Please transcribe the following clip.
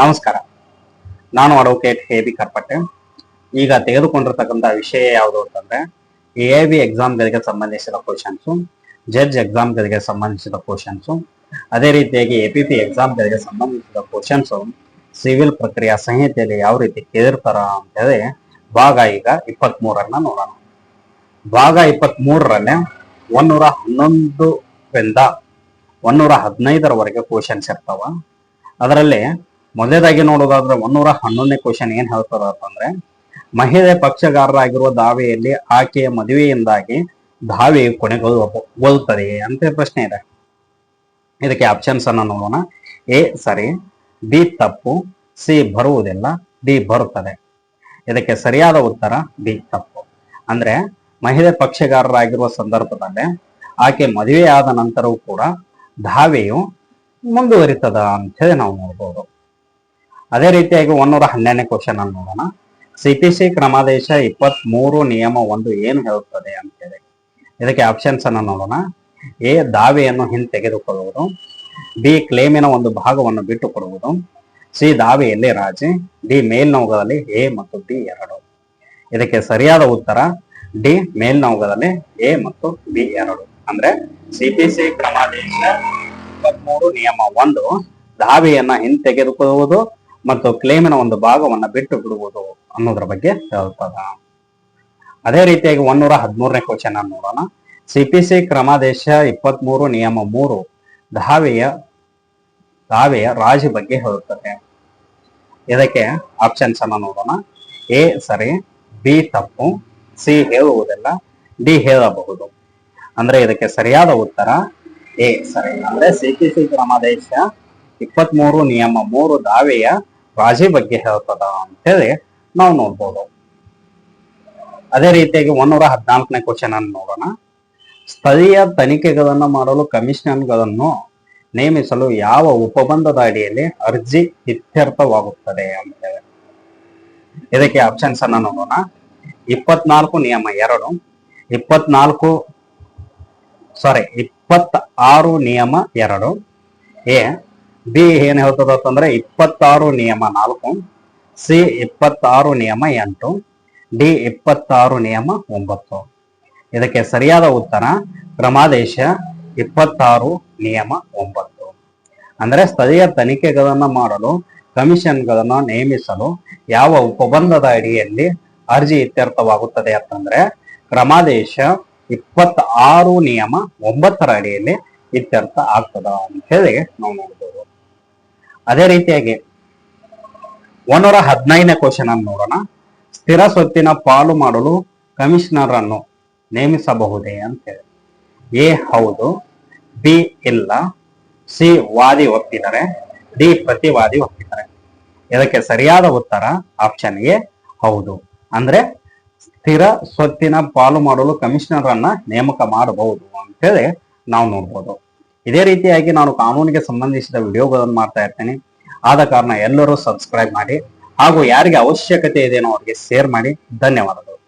ನಮಸ್ಕಾರ. ನಾನು advocate A B ಕರ್ಪಟ್ಟೆ. ಈಗ ತೆಗೆದುಕೊಂಡಿರ್ತಕ್ಕಂಥ ವಿಷಯ ಯಾವುದು ಅಂತಂದ್ರೆ ಎ ಬಿ ಎಕ್ಸಾಮ್ಗಳಿಗೆ ಸಂಬಂಧಿಸಿದ ಕ್ವಶನ್ಸು ಜಡ್ಜ್ ಎಕ್ಸಾಮ್ಗಳಿಗೆ ಸಂಬಂಧಿಸಿದ ಕ್ವಶನ್ಸು ಅದೇ ರೀತಿಯಾಗಿ ಎ ಪಿ ಪಿ ಎಕ್ಸಾಮ್ಗಳಿಗೆ ಸಂಬಂಧಿಸಿದ ಕ್ವಶನ್ಸು ಸಿವಿಲ್ ಪ್ರಕ್ರಿಯಾ ಸಂಹಿತೆಯಲ್ಲಿ ಯಾವ ರೀತಿ ಕೇಳಿರ್ತಾರ ಅಂತ ಹೇಳಿ ಭಾಗ ಈಗ ಇಪ್ಪತ್ತ್ ಮೂರನ್ನ ನೋಡೋಣ. ಭಾಗ ಇಪ್ಪತ್ತ್ ಮೂರರಲ್ಲೇ ಒಂದೂರ ಹನ್ನೊಂದರಿಂದ ಒಂದೂರ ಹದಿನೈದರವರೆಗೆ ಕ್ವಶನ್ಸ್ ಇರ್ತಾವ. ಅದರಲ್ಲಿ ಮೊದಲೇದಾಗಿ ನೋಡೋದಾದ್ರೆ ಒಂದೂರ ಹನ್ನೊಂದನೇ ಕ್ವಶನ್ ಏನ್ ಹೇಳ್ತದ ಅಂತಂದ್ರೆ, ಮಹಿಳೆ ಪಕ್ಷಗಾರರಾಗಿರುವ ದಾವೆಯಲ್ಲಿ ಆಕೆಯ ಮದುವೆಯಿಂದಾಗಿ ದಾವೆ ಕೊನೆಗೊಳ್ಳುತ್ತದೆ ಅಂತ ಪ್ರಶ್ನೆ ಇದೆ. ಇದಕ್ಕೆ ಆಪ್ಷನ್ಸ್ ಅನ್ನ ನೋಡೋಣ. ಎ, ಸರಿ. ಬಿ, ತಪ್ಪು. ಸಿ, ಬರುವುದಿಲ್ಲ. ಡಿ, ಬರುತ್ತದೆ. ಇದಕ್ಕೆ ಸರಿಯಾದ ಉತ್ತರ ಬಿ, ತಪ್ಪು. ಅಂದ್ರೆ, ಮಹಿಳೆ ಪಕ್ಷಗಾರರಾಗಿರುವ ಸಂದರ್ಭದಲ್ಲಿ ಆಕೆ ಮದುವೆಯಾದ ನಂತರವೂ ಕೂಡ ದಾವೆಯು ಮುಂದುವರಿತದ ಅಂತ ಹೇಳಿ ನಾವು ನೋಡ್ಬೋದು. ಅದೇ ರೀತಿಯಾಗಿ ಒಂದೂರ ಹನ್ನೆರಡನೇ ಕ್ವಶನ್ ಅನ್ನು ನೋಡೋಣ. ಸಿಪಿಸಿ ಕ್ರಮಾದೇಶ ಇಪ್ಪತ್ತ್ ಮೂರು ನಿಯಮ ಒಂದು ಏನು ಹೇಳುತ್ತದೆ ಅಂತ ಹೇಳಿ. ಇದಕ್ಕೆ ಆಪ್ಷನ್ಸ್ ಅನ್ನು ನೋಡೋಣ. ಎ, ದಾವೆಯನ್ನು ಹಿಂತೆಗೆದುಕೊಳ್ಳುವುದು. ಬಿ, ಕ್ಲೇಮಿನ ಒಂದು ಭಾಗವನ್ನು ಬಿಟ್ಟು ಕೊಡುವುದು ಸಿ, ದಾವೆಯಲ್ಲಿ ರಾಜಿ. ಡಿ ಮೇಲ್ನೌಗದಲ್ಲಿ ಎ ಮತ್ತು ಬಿ ಎರಡು. ಇದಕ್ಕೆ ಸರಿಯಾದ ಉತ್ತರ. ಡಿ ಮೇಲ್ನೌಗದಲ್ಲಿ ಎ ಮತ್ತು ಬಿ ಎರಡು. ಅಂದ್ರೆ ಸಿಪಿಸಿ ಕ್ರಮಾದೇಶ ಇಪ್ಪತ್ಮೂರು ನಿಯಮ ಒಂದು, ದಾವೆಯನ್ನ ಹಿಂತೆಗೆದುಕೊಳ್ಳುವುದು ಮತ್ತು ಕ್ಲೇಮಿನ ಒಂದು ಭಾಗವನ್ನು ಬಿಟ್ಟು ಬಿಡುವುದು ಅನ್ನೋದ್ರ ಬಗ್ಗೆ ಹೇಳ್ತದ. ಅದೇ ರೀತಿಯಾಗಿ ಒಂದೂರ ಹದಿಮೂರನೇ ಕ್ವಶನ್ ನೋಡೋಣ. ಸಿಪಿಸಿ ಕ್ರಮಾದೇಶ ಇಪ್ಪತ್ಮೂರು ನಿಯಮ ಮೂರು ದಾವೆಯ ದಾವೆಯ ರಾಜಿ ಬಗ್ಗೆ ಹೇಳುತ್ತದೆ. ಇದಕ್ಕೆ ಆಪ್ಷನ್ಸ್ ಅನ್ನ ನೋಡೋಣ. ಎ ಸರಿ, ಬಿ ತಪ್ಪು, ಸಿ ಹೇಳುವುದಿಲ್ಲ, ಡಿ ಹೇಳಬಹುದು. ಅಂದ್ರೆ ಇದಕ್ಕೆ ಸರಿಯಾದ ಉತ್ತರ ಎ ಸರಿ. ಅಂದ್ರೆ ಸಿಪಿಸಿ ಕ್ರಮಾದೇಶ ಇಪ್ಪತ್ಮೂರು ನಿಯಮ ಮೂರು ದಾವೆಯ ರಾಜಿ ಬಗ್ಗೆ ಹೇಳ್ತದ ಅಂತ ಹೇಳಿ ನಾವು ನೋಡ್ಬೋದು. ಅದೇ ರೀತಿಯಾಗಿ ಒಂದೂರ ಹದಿನಾಲ್ಕನೇ ಕ್ವಶನ್ ಅನ್ನು ನೋಡೋಣ. ಸ್ಥಳೀಯ ತನಿಖೆಗಳನ್ನು ಮಾಡಲು ಕಮಿಷನರ್ಗಳನ್ನು ನೇಮಿಸಲು ಯಾವ ಉಪಬಂಧದ ಅಡಿಯಲ್ಲಿ ಅರ್ಜಿ ಇತ್ಯರ್ಥವಾಗುತ್ತದೆ ಅಂತ ಹೇಳಿ ಇದಕ್ಕೆ ಆಪ್ಷನ್ಸ್ ಅನ್ನ ನೋಡೋಣ. ಇಪ್ಪತ್ನಾಲ್ಕು ನಿಯಮ ಎರಡು, ಇಪ್ಪತ್ನಾಲ್ಕು ಸಾರಿ ಇಪ್ಪತ್ತ ಆರು ನಿಯಮ ಎರಡು, ಎ ಬಿ ಏನ್ ಹೇಳ್ತದ ಅಂತಂದ್ರೆ ಇಪ್ಪತ್ತಾರು ನಿಯಮ ನಾಲ್ಕು, ಸಿ ಇಪ್ಪತ್ತಾರು ನಿಯಮ ಎಂಟು, ಡಿ ಇಪ್ಪತ್ತಾರು ನಿಯಮ ಒಂಬತ್ತು. ಇದಕ್ಕೆ ಸರಿಯಾದ ಉತ್ತರ ಕ್ರಮಾದೇಶ ಇಪ್ಪತ್ತಾರು ನಿಯಮ ಒಂಬತ್ತು. ಅಂದ್ರೆ ಸ್ಥಳೀಯ ತನಿಖೆಗಳನ್ನು ಮಾಡಲು, ಕಮಿಷನ್ಗಳನ್ನು ನೇಮಿಸಲು ಯಾವ ಉಪಬಂಧದ ಅಡಿಯಲ್ಲಿ ಅರ್ಜಿ ಇತ್ಯರ್ಥವಾಗುತ್ತದೆ ಅಂತಂದ್ರೆ ಕ್ರಮಾದೇಶ ಇಪ್ಪತ್ತಾರು ನಿಯಮ ಒಂಬತ್ತರ ಅಡಿಯಲ್ಲಿ ಇತ್ಯರ್ಥ ಆಗ್ತದ ಅಂತ ಹೇಳಿ ನಾವು ನೋಡ್ಬೋದು. ಅದೇ ರೀತಿಯಾಗಿ ಒಂದೂರ ಹದಿನೈದನೇ ಕ್ವಶನ್ ಅನ್ನು ನೋಡೋಣ. ಸ್ಥಿರ ಸ್ವತ್ತಿನ ಪಾಲು ಮಾಡಲು ಕಮಿಷನರ್ ಅನ್ನು ನೇಮಿಸಬಹುದೇ ಅಂತ ಹೇಳಿ. ಎ ಹೌದು, ಬಿ ಇಲ್ಲ, ಸಿ ವಾದಿ ಒಪ್ಪಿದರೆ, ಡಿ ಪ್ರತಿವಾದಿ ಒಪ್ಪಿದರೆ. ಇದಕ್ಕೆ ಸರಿಯಾದ ಉತ್ತರ ಆಪ್ಷನ್ ಎ ಹೌದು. ಅಂದ್ರೆ ಸ್ಥಿರ ಸ್ವತ್ತಿನ ಪಾಲು ಮಾಡಲು ಕಮಿಷನರ್ ಅನ್ನ ನೇಮಕ ಮಾಡಬಹುದು ಅಂತ ಹೇಳಿ ನಾವು ನೋಡ್ಬೋದು. ಇದೇ ರೀತಿಯಾಗಿ ನಾನು ಕಾನೂನಿಗೆ ಸಂಬಂಧಿಸಿದ ವಿಡಿಯೋಗಳನ್ನು ಮಾಡ್ತಾ ಇರ್ತೇನೆ. ಆದ ಕಾರಣ ಎಲ್ಲರೂ ಸಬ್ಸ್ಕ್ರೈಬ್ ಮಾಡಿ ಹಾಗೂ ಯಾರಿಗೆ ಅವಶ್ಯಕತೆ ಇದೆಯೋ ಅವರಿಗೆ ಶೇರ್ ಮಾಡಿ. ಧನ್ಯವಾದಗಳು.